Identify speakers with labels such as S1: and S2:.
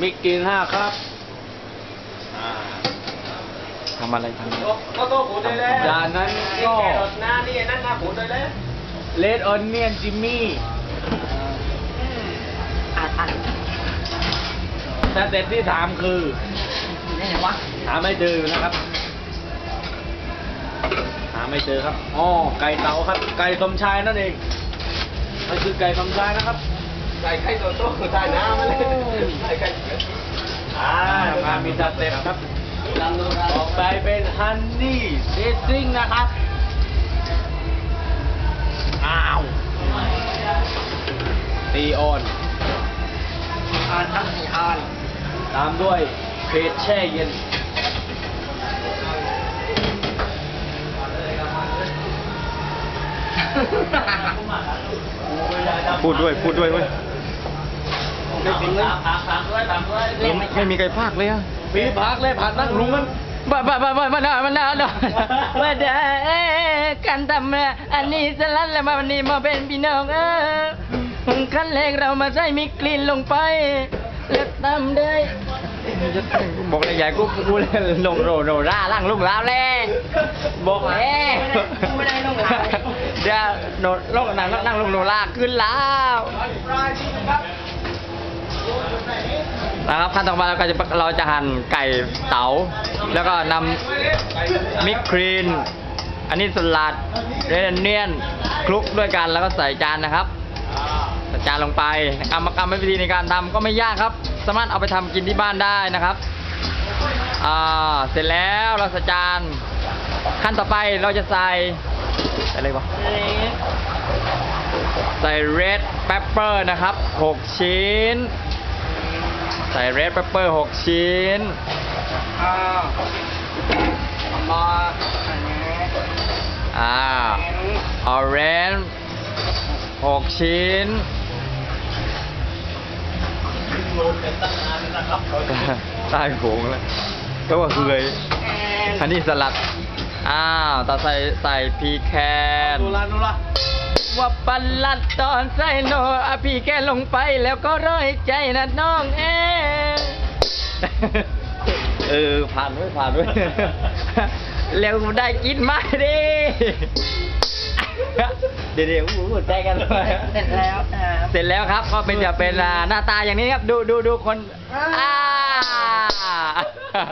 S1: มิกกินห้าครับอ่า
S2: ทำอะไรทำอะไร
S3: ก็โต้หูได้แล้ว
S1: จานนั้น
S3: นี่
S1: ก็
S3: แกรถหน้านี่นั่นหน้าหูได้แล้ว
S1: เลดออนเนียนจิมมี่
S4: อ่านอ่าน
S1: สเต็ปที่สามคือ
S4: ได้ไงวะ
S1: หาไม่เจอนะครับ หาไม่เจอครับอ๋อไก่เต๋าครับ ไก่สมชายนั่นเองมันคือไก่สมชายนะครับ
S3: ใส่ไข่โตโต้ใส่น้ำมาเลยใส่ไข่อ่า
S1: อ่ามามีสเต็ปครับต่อไปเป็นฮันนี่เซซิ่งนะครับอ้าวตีออน
S4: อ่านทั้งสี่อ่าน
S1: ตามด้วยเพจแช่เย็น
S2: พูดด้วย พูดด้วยเว้ย
S1: ไม่ถึงเลยถามถามด้วยถามด้วย
S2: ไม่ไม่มีใครพากเลยอะ
S1: ปีพักเลยผ่านนั่งลุงมัน
S4: บ้าบ้าบ้าบ้าบ้าบ้าบ้าบ้าบ้าเด้อกันทำอันนี้สลัดแล้วมาวันนี้มาเป็นพี่น้องเออขั้นแรกเรามาใส่มิกลีนลงไปแล้วตำด้ย
S2: บอกเลยใหญ่กูกูเลยลงโรโรร่าล่างลุงลาวแล่บอกแล้
S4: ไม่ได้ลงลาว
S2: เดี๋ยวโนลงนั่งนั่งลงโรล่าขึ้นแล้ว นะครับขั้นต่อมาเราก็จะเราจะหั่นไก่เต๋าแล้วก็นำมิกครีน อันนี้สลัดเรนเนียนคลุกด้วยกันแล้วก็ใส่จานนะครับใส่จานลงไปกรรมกรรมวิธีในการทำก็ไม่ยากครับ สามารถเอาไปทำกินที่บ้านได้นะครับอ่าเสร็จแล้วเราใส่จานขั้นต่อไปเราจะใส่ใส่อะไรวะใส่ red pepper นะครับ 6 ชิ้น ใส่ red pepper 6ชิ้น
S4: อ่ามาอันนี้
S2: อ่า orange 6ชิ้นใต้โผงแล้วก็ว่าเคยอันนี้สลัด อ้าวต่อใส่ใส่พีแคน
S1: นูละนูละ
S4: ว่าปันลัดตอนใส่โนอะพี่แกลงไปแล้วก็ร้อยใจนะน้องเอง
S2: เออผ่านด้วยผ่านด้วย
S4: แล้วได้กินไหมดิ
S2: เดี๋ยวเดี๋ยวอู้หูใจกันเลย
S4: เสร็จแล้วอ่า
S2: เสร็จแล้วครับก็เป็นจะเป็นอ่าหน้าตาอย่างนี้ครับ ดูดูดูคน
S4: อ่า
S2: อ่า